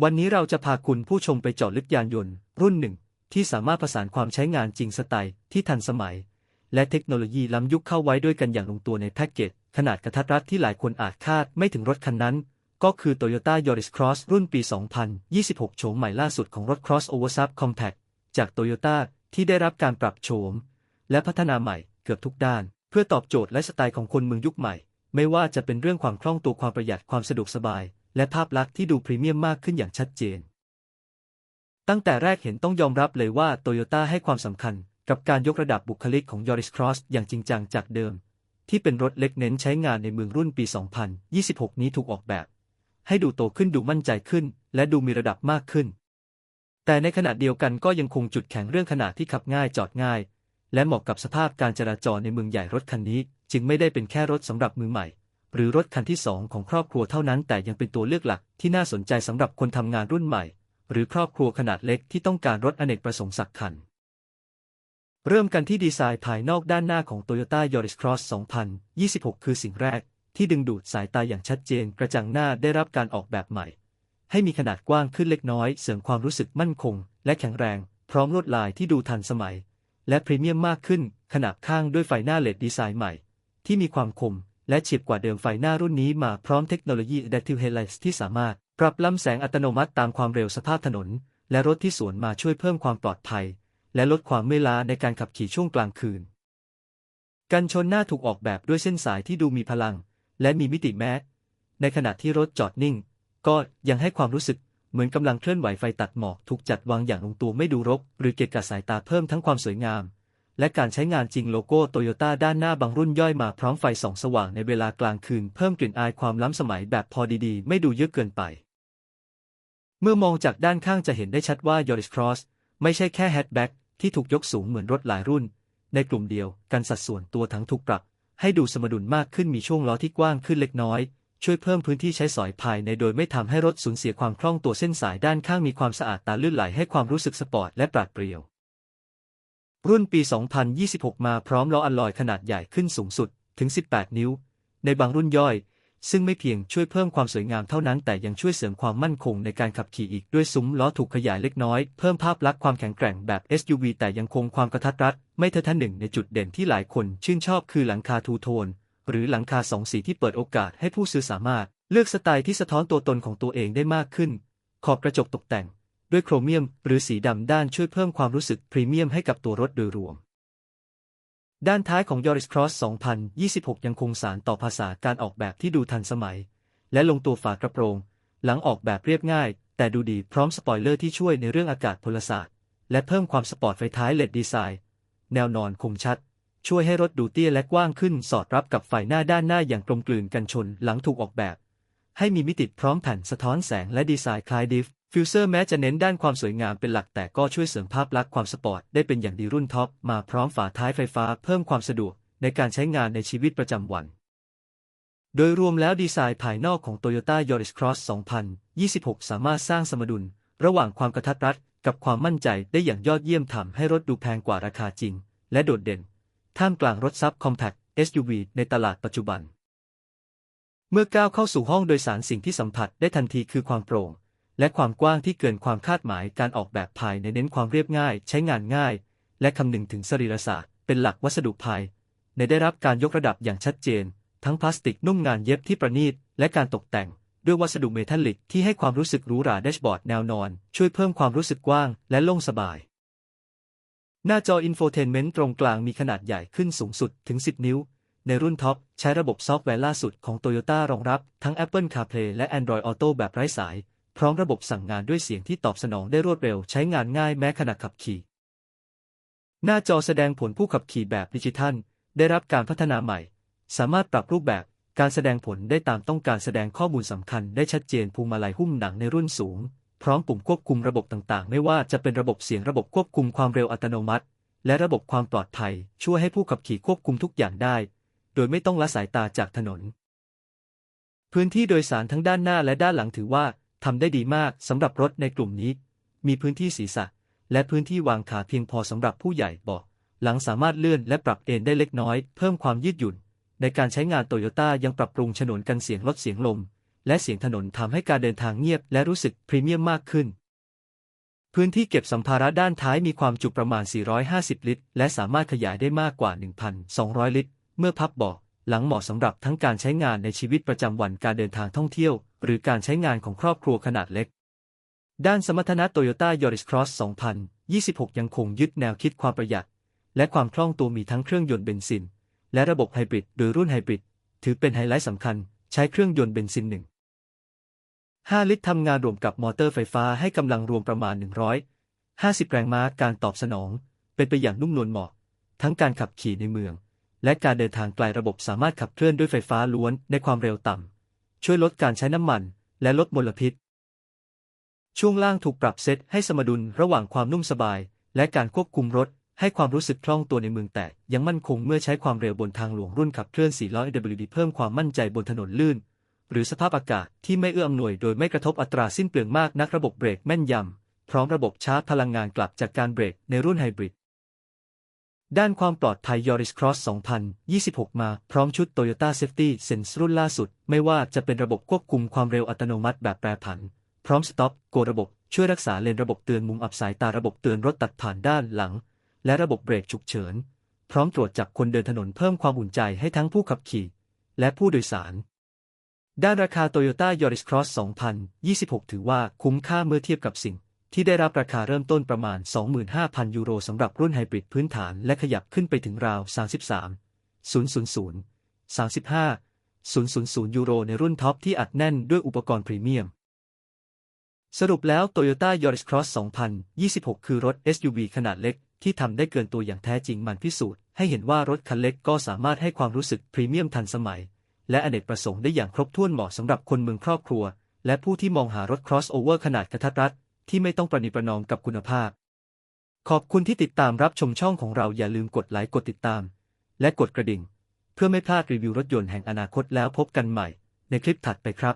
วันนี้เราจะพาคุณผู้ชมไปเจาะลึกยานยนต์ รุ่นหนึ่ง ที่สามารถผสานความใช้งานจริงสไตล์ที่ทันสมัย และเทคโนโลยีล้ำยุคเข้าไว้ด้วยกันอย่างลงตัวในแพ็กเกจ ขนาดกระทัดรัดที่หลายคนอาจคาดไม่ถึงรถคันนั้น ก็คือ Toyota Yaris Cross รุ่นปี 2026 โฉมใหม่ล่าสุดของรถ Crossover Sub Compact จาก Toyota ที่ได้รับการปรับโฉม และพัฒนาใหม่เกือบทุกด้าน เพื่อตอบโจทย์และสไตล์ของคนเมืองยุคใหม่ ไม่ว่าจะเป็นเรื่องความคล่องตัวความประหยัดความสะดวกสบาย และภาพลักษณ์ที่ดูพรีเมียมมากขึ้นอย่างชัดเจน ตั้งแต่แรกเห็นต้องยอมรับเลยว่าโตโยต้าให้ความสำคัญกับการยกระดับบุคลิกของ Yaris Cross อย่างจริงจังจากเดิม ที่เป็นรถเล็กเน้นใช้งานในเมืองรุ่นปี 2026 นี้ถูกออกแบบ ให้ดูโตขึ้นดูมั่นใจขึ้น และดูมีระดับมากขึ้น แต่ในขณะเดียวกันก็ยังคงจุดแข็งเรื่องขนาดที่ขับง่ายจอดง่าย และเหมาะกับสภาพการจราจรในเมืองใหญ่รถคันนี้ จึงไม่ได้เป็นแค่รถสำหรับมือใหม่ หรือรถคันที่สองของครอบครัวเท่านั้นแต่ยังเป็นตัวเลือกหลักที่น่าสนใจสำหรับคนทำงานรุ่นใหม่ หรือครอบครัวขนาดเล็กที่ต้องการรถอเนกประสงค์สักคัน เริ่มกันที่ดีไซน์ภายนอกด้านหน้าของ Toyota Yaris Cross 2026 คือสิ่งแรก ที่ดึงดูดสายตาอย่างชัดเจนกระจังหน้าได้รับการออกแบบใหม่ ให้มีขนาดกว้างขึ้นเล็กน้อย เสริมความรู้สึกมั่นคง และแข็งแรง พร้อมลวดลายที่ดูทันสมัย และพรีเมียมมากขึ้นขนาบข้างด้วยไฟหน้าเลดดีไซน์ใหม่ ที่มีความคม และเฉียบกว่าเดิมไฟหน้ารุ่นนี้มาพร้อมเทคโนโลยี Adaptive Headlights ที่สามารถปรับลำแสงอัตโนมัติตามความเร็วสภาพถนน และรถที่สวนมาช่วยเพิ่มความปลอดภัย และลดความเมื่อยล้าในการขับขี่ช่วงกลางคืน กันชนหน้าถูกออกแบบด้วยเส้นสายที่ดูมีพลัง และมีมิติแม้ในขณะที่รถจอดนิ่ง ก็ยังให้ความรู้สึกเหมือนกำลังเคลื่อนไหวไฟตัดหมอกถูกจัดวางอย่างลงตัวไม่ดูรก หรือเกะกะสายตาเพิ่มทั้งความสวยงาม และการใช้งานจริงโลโก้โตโยต้าด้านหน้าบางรุ่นย่อยมาพร้อมไฟส่องสว่างในเวลากลางคืนเพิ่มกลิ่นอายความล้ำสมัยแบบพอดีๆ ไม่ดูเยอะเกินไป เมื่อมองจากด้านข้างจะเห็นได้ชัดว่า Yaris Cross ไม่ใช่แค่แฮชแบ็กที่ถูกยกสูงเหมือนรถหลายรุ่น ในกลุ่มเดียวกันสัดส่วนตัวทั้งถูกปรับ ให้ดูสมดุลมากขึ้นมีช่วงล้อที่กว้างขึ้นเล็กน้อย ช่วยเพิ่มพื้นที่ใช้สอยภายในโดยไม่ทำให้รถสูญเสียความคล่องตัวเส้นสายด้านข้างมีความสะอาดตาลื่นไหลให้ความรู้สึกสปอร์ตและปราดเปรียว รุ่นปี 2026 มาพร้อมล้ออัลลอยขนาดใหญ่ขึ้นสูงสุดถึง 18 นิ้ว ในบางรุ่นย่อย ซึ่งไม่เพียงช่วยเพิ่มความสวยงามเท่านั้น แต่ยังช่วยเสริมความมั่นคงในการขับขี่อีกด้วยซุ้มล้อถูกขยายเล็กน้อย เพิ่มภาพลักษณ์ความแข็งแกร่งแบบ SUV แต่ยังคงความกระทัดรัด ไม่เท่าทันหนึ่งในจุดเด่นที่หลายคนชื่นชอบคือหลังคาทูโทน หรือหลังคาสองสีที่เปิดโอกาสให้ผู้ซื้อสามารถ เลือกสไตล์ที่สะท้อนตัวตนของตัวเองได้มากขึ้น ขอบกระจกตกแต่ง ด้วยโครเมียมหรือสีดำด้านช่วยเพิ่มความรู้สึกพรีเมียมให้กับตัวรถโดยรวม ด้านท้ายของ Yaris Cross 2026 ยังคงสารต่อภาษาการออกแบบที่ดูทันสมัย และลงตัวฝากระโปรง หลังออกแบบเรียบง่าย แต่ดูดีพร้อมสปอยเลอร์ที่ช่วยในเรื่องอากาศพลศาสตร์และเพิ่มความสปอร์ตไฟท้ายเลดดีไซน์ แนวนอนคมชัด ช่วยให้รถดูเตี้ยและกว้างขึ้นสอดรับกับไฟหน้าด้านหน้าอย่างกลมกลืนกันชนหลังถูกออกแบบ ให้มีมิติพร้อมแผ่นสะท้อนแสงและดีไซน์คล้ายดิฟ ฟิวเซอร์แม้จะเน้นด้านความสวยงามเป็นหลักแต่ก็ช่วยเสริมภาพลักษณ์ความสปอร์ตได้เป็นอย่างดีรุ่นท็อปมาพร้อมฝาท้ายไฟฟ้าเพิ่มความสะดวกในการใช้งานในชีวิตประจำวัน โดยรวมแล้วดีไซน์ภายนอกของ Toyota Yaris Cross 2026 สามารถสร้างสมดุล ระหว่างความกระทัดรัดกับความมั่นใจได้อย่างยอดเยี่ยมทำให้รถดูแพงกว่าราคาจริง และโดดเด่น ท่ามกลางรถซับ Compact SUV ในตลาดปัจจุบัน เมื่อก้าวเข้าสู่ห้องโดยสารสิ่งที่สัมผัสได้ทันทีคือความโปร่ง และความกว้างที่เกินความคาดหมายการออกแบบภายในเน้นความเรียบง่าย ใช้งานง่าย และคำนึงถึงสรีรศาสตร์เป็นหลักวัสดุภาย ในได้รับการยกระดับอย่างชัดเจน ทั้งพลาสติกนุ่มงานเย็บที่ประณีต และการตกแต่ง ด้วยวัสดุเมทัลลิกที่ให้ความรู้สึกหรูหราแดชบอร์ดแนวนอน ช่วยเพิ่มความรู้สึกกว้างและโล่งสบาย หน้าจออินโฟเทนเมนต์ตรงกลางมีขนาดใหญ่ขึ้นสูงสุดถึง 10 นิ้วในรุ่นท็อป ใช้ระบบซอฟต์แวร์ล่าสุดของ Toyota รองรับทั้ง Apple CarPlay และ Android Auto แบบไร้สาย พร้อมระบบสั่งงานด้วยเสียงที่ตอบสนองได้รวดเร็วใช้งานง่ายแม้ขณะขับขี่ หน้าจอแสดงผลผู้ขับขี่แบบดิจิทัล ได้รับการพัฒนาใหม่ สามารถปรับรูปแบบการแสดงผลได้ตามต้องการแสดงข้อมูลสำคัญได้ชัดเจนพวงมาลัยหุ้มหนังในรุ่นสูง พร้อมปุ่มควบคุมระบบต่างๆ ไม่ว่าจะเป็นระบบเสียงระบบควบคุมความเร็วอัตโนมัติ และระบบความปลอดภัย ช่วยให้ผู้ขับขี่ควบคุมทุกอย่างได้ โดยไม่ต้องละสายตาจากถนน พื้นที่โดยสารทั้งด้านหน้าและด้านหลังถือว่า ทำได้ดีมากสำหรับรถในกลุ่มนี้ มีพื้นที่ศีรษะ และพื้นที่วางขาเพียงพอสำหรับผู้ใหญ่เบาะหลังสามารถเลื่อนและปรับเอนได้เล็กน้อย เพิ่มความยืดหยุ่น ในการใช้งานโตโยต้ายังปรับปรุงฉนวนกันเสียงลดเสียงลม และเสียงถนนทำให้การเดินทางเงียบและรู้สึกพรีเมียมมากขึ้น พื้นที่เก็บสัมภาระด้านท้ายมีความจุประมาณ 450 ลิตร และสามารถขยายได้มากกว่า 1,200 ลิตร เมื่อพับเบาะ หลังเหมาะสำหรับทั้งการใช้งานในชีวิตประจำวันการเดินทางท่องเที่ยว หรือการใช้งานของครอบครัวขนาดเล็ก ด้านสมรรถนะ Toyota Yaris Cross 2026 ยังคงยึดแนวคิดความประหยัด และความคล่องตัวมีทั้งเครื่องยนต์เบนซิน และระบบไฮบริดโดยรุ่นไฮบริดถือเป็นไฮไลท์สำคัญ ใช้เครื่องยนต์เบนซิน 1 5 ลิตรทำงานรวมกับมอเตอร์ไฟฟ้าให้กำลังรวมประมาณ 150 แรงม้าการตอบสนอง เป็นไปอย่างนุ่มนวลเหมาะ ทั้งการขับขี่ในเมือง และการเดินทางไกลระบบสามารถขับเคลื่อนด้วยไฟฟ้าล้วนในความเร็วต่ำ ช่วยลดการใช้น้ำมัน และลดมลพิษ ช่วงล่างถูกปรับเซตให้สมดุลระหว่างความนุ่มสบาย และการควบคุมรถให้ความรู้สึกคล่องตัวในเมืองแต่ยังมั่นคงเมื่อใช้ความเร็วบนทางหลวงรุ่นขับเคลื่อน4ล้อ AWD เพิ่มความมั่นใจบนถนนลื่น หรือสภาพอากาศที่ไม่เอื้ออำนวยโดยไม่กระทบอัตราสิ้นเปลืองมากนักระบบเบรกแม่นยำพร้อมระบบชาร์จพลังงานกลับจากการเบรกในรุ่นไฮบริด ด้านความปลอดภัย Yaris Cross 2026 มา พร้อมชุด Toyota Safety Sense รุ่นล่าสุด ไม่ว่าจะเป็นระบบควบคุมความเร็วอัตโนมัติแบบแปรผัน พร้อม Stop Go ระบบช่วยรักษาเลนระบบเตือนมุมอับสายตาระบบเตือนรถตัดผ่านด้านหลัง และระบบเบรกฉุกเฉิน พร้อมตรวจจับคนเดินถนนเพิ่มความอุ่นใจให้ทั้งผู้ขับขี่ และผู้โดยสาร ด้านราคา Toyota Yaris Cross 2026 ถือว่าคุ้มค่าเมื่อเทียบกับสิ่ง ที่ได้รับราคาเริ่มต้นประมาณ 25,000 ยูโรสำหรับรุ่นไฮบริดพื้นฐานและขยับขึ้นไปถึงราว 33 000 35 000 ยูโรในรุ่นท็อปที่อัดแน่นด้วยอุปกรณ์พรีเมียม สรุปแล้ว Toyota Yaris Cross 2026 คือรถ SUV ขนาดเล็ก ที่ทำได้เกินตัวอย่างแท้จริงมันพิสูจน์ให้เห็นว่ารถคันเล็กก็สามารถให้ความรู้สึกพรีเมียมทันสมัย และอเนกประสงค์ได้อย่างครบถ้วนเหมาะสำหรับคนเมืองครอบครัว และผู้ที่มองหารถ crossover ขนาดกระทัดรัด ที่ไม่ต้องประนีประนอมกับคุณภาพ ขอบคุณที่ติดตามรับชมช่องของเราอย่าลืมกดไลค์กดติดตาม และกดกระดิ่ง เพื่อไม่พลาดรีวิวรถยนต์แห่งอนาคตแล้วพบกันใหม่ในคลิปถัดไปครับ